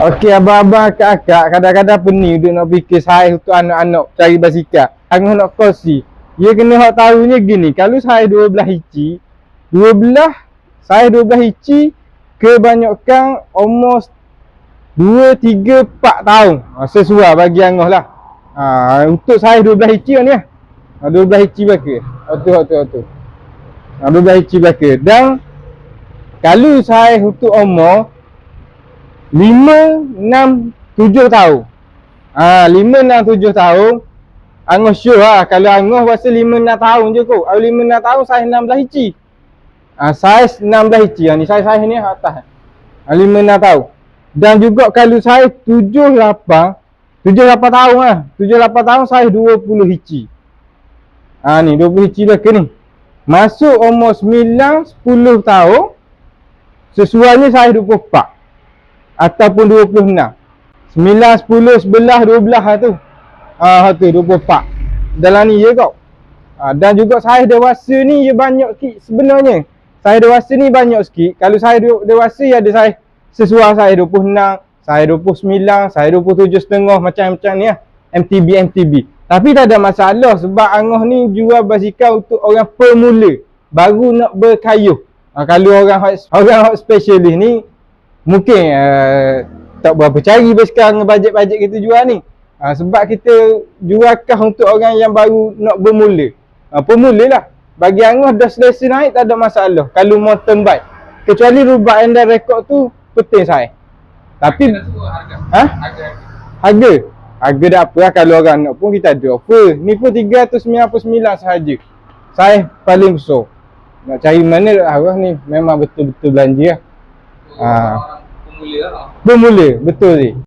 Okey abang-abang akak kadang-kadang pening duk nak fikir saya untuk anak-anak cari basikal. Angah nak kursi. Dia kena hak tahunya gini, kalau saya 12 inci, 12 saya 12 inci kebanyakan umur 2 3 4 tahun. Ha, sesuai bagi angah lah. Ha, untuk saya 12 inci ni lah. Ha, 12 inci belaka. Betul betul betul. Ha, 12 inci belaka. Dan kalau saya untuk umur lima, enam, tujuh tahun. Ah, lima, enam, tujuh tahun. Angah sure lah. Kalau Angah rasa lima, enam tahun je kot. Kalau lima, enam tahun, saiz enam belas inci. Ah, saiz enam belas inci. Ah, ni saiz-saiz ni atas. Ah, lima, enam tahun. Dan juga kalau saya tujuh, lapan. Tujuh, lapan tahun lah. Tujuh, lapan tahun, saya dua puluh inci. Ah, ni dua puluh inci dah ke ni. Masuk umur sembilan, sepuluh tahun. Sesuainya saya 24 ataupun 26. 9, 10, 11, 12 lah tu. Ah tu 24. Dalam ni je kau. Ah, dan juga saya dewasa ni dia banyak sikit sebenarnya. Saya dewasa ni banyak sikit. Kalau de- dewasa ya ada saya sesuai saya 26, saya 29, saya 27 setengah macam-macam ni lah. MTB MTB. Tapi tak ada masalah sebab Angah ni jual basikal untuk orang pemula baru nak berkayuh. Ha, kalau orang orang hot specialist ni mungkin uh, tak berapa cari dengan bajet-bajet kita jual ni. Ha, sebab kita jual kah untuk orang yang baru nak bermula. Ha, pemula lah. Bagi Angah dah selesa naik tak ada masalah. Kalau mountain bike. Kecuali rubah anda rekod tu penting saya. Tapi Harga. Ha? Harga. harga harga dah apa lah kalau orang nak pun kita ada offer. Ni pun 399 sahaja. Saya paling besar. Nak cari mana arah ni memang betul-betul belanja lah. Orang pemula. Bermula, betul ni.